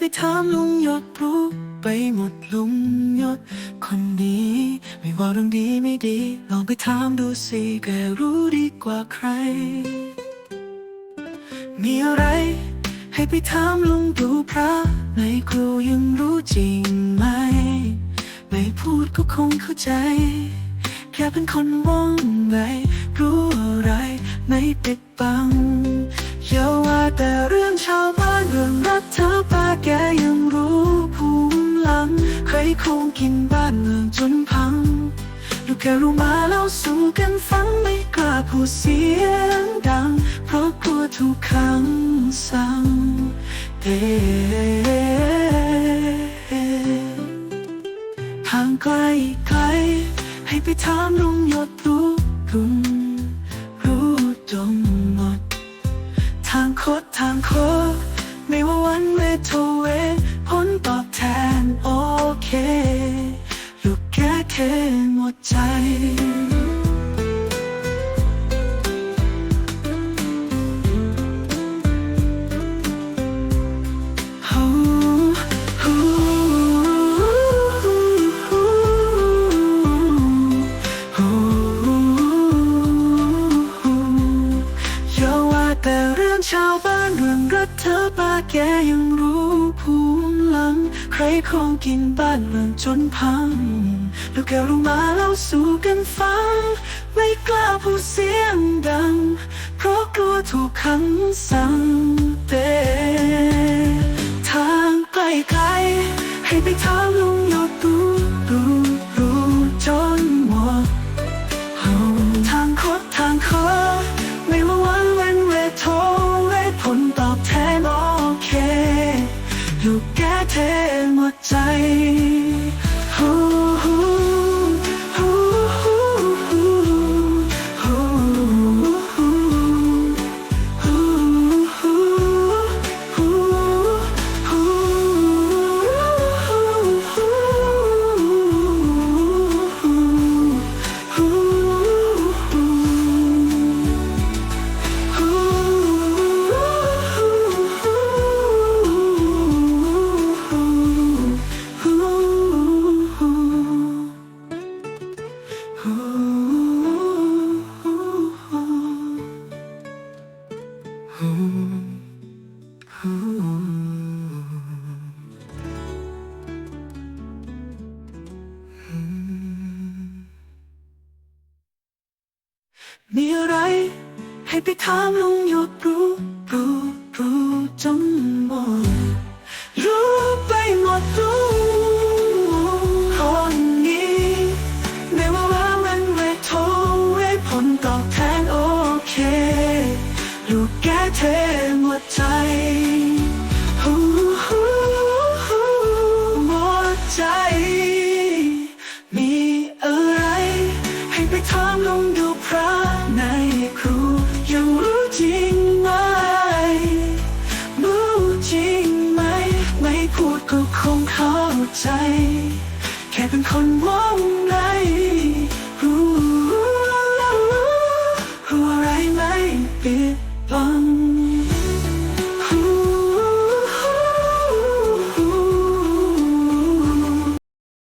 ปถามลุงยศรู้ไปหมดลุงยศคนนี้ ไม่ว่าเรื่องดีไม่ดี ลองไปถามดูสิแกรู้ดีกว่าใคร มีอะไร ให้ไปถามลุงดูพระในครูยังรู้จริงไหม ไม่พูดก็คงเข้าใจแค่เป็นคนว่องไวรู้อะไรไม่ปิดบังอย่าว่าแต่เรื่องชาวบ้าน ยังรู้ภูมิหลัง ใครคงกินบ้านเมืองจนพังลูกแกรู้มาแล้วสู้กันฟังไม่กล้าพูดเสียงดัง เพราะกลัวถูกคำสั่งเดทางไกลไกล ให้ไปถามลุงยศรู้รุงรู้จงหมด ทางโคดทางโคด ไม่ว่าวันเวทเวผลตอบแทนโอเค ลูกแค่เทหมดใจ แต่เรื่องชาวบ้านเรื่องรักเธอป้าแกยังรู้ภูมิหลัง ใครของกินบ้านเมืองจนพัง แลูกแกรู้มาแล้วสู้กันฟัง ไม่กล้าพูดเสียงดัง เพราะกลัวถูกคำสั่งเตทางไกลๆให้ไปถาง มีอะไรให้ไปถามลุงยดหรู้ เทหมดใจหมดใจ มีอะไร ให้ไปถามลงดูพระในครูยังรู้จริงไหม รู้จริงไหม ไม่พูดก็คงเข้าใจ แค่เป็นคนว่า